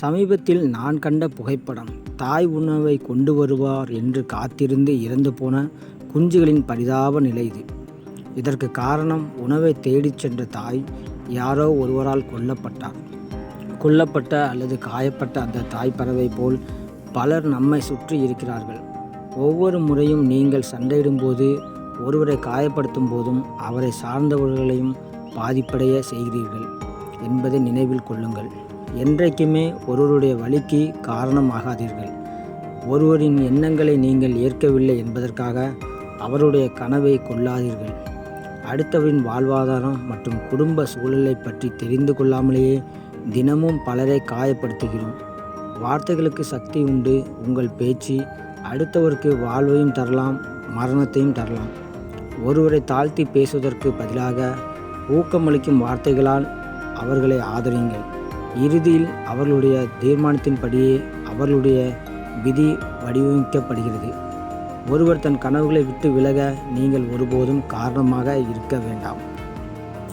சமீபத்தில் நான் கண்ட புகைப்படம் தாய் உணவை கொண்டு வருவார் என்று காத்திருந்து இறந்து போன குஞ்சுகளின் பரிதாப நிலை இது. இதற்கு காரணம் உணவை தேடிச் சென்ற தாய் யாரோ ஒருவரால் கொல்லப்பட்டார். கொல்லப்பட்ட அல்லது காயப்பட்ட அந்த தாய் பறவை போல் பலர் நம்மை சுற்றி இருக்கிறார்கள். ஒவ்வொரு முறையும் நீங்கள் சண்டையிடும்போது ஒருவரை காயப்படுத்தும் போதும் அவரை சார்ந்தவர்களையும் பாதிப்படைய செய்கிறீர்கள் என்பதை நினைவில் கொள்ளுங்கள். என்றைக்குமே ஒருவருடைய வலிக்கு காரணமாகாதீர்கள். ஒருவரின் எண்ணங்களை நீங்கள் ஏற்கவில்லை என்பதற்காக அவருடைய கனவை கொள்ளாதீர்கள். அடுத்தவரின் வாழ்வாதாரம் மற்றும் குடும்ப சூழலை பற்றி தெரிந்து கொள்ளாமலேயே தினமும் பலரை காயப்படுத்துகிறோம். வார்த்தைகளுக்கு சக்தி உண்டு உங்கள் பேச்சு அடுத்தவருக்கு வாழ்வையும் தரலாம் மரணத்தையும் தரலாம். ஒருவரை தாழ்த்தி பேசுவதற்கு பதிலாக ஊக்கமளிக்கும் வார்த்தைகளால் அவர்களை ஆதரியுங்கள் இறுதியில் அவர்களுடைய தீர்மானத்தின்படியே அவர்களுடைய விதி வடிவமைக்கப்படுகிறது. ஒருவர் தன் கனவுகளை விட்டு விலக நீங்கள் ஒருபோதும் காரணமாக இருக்க வேண்டாம்.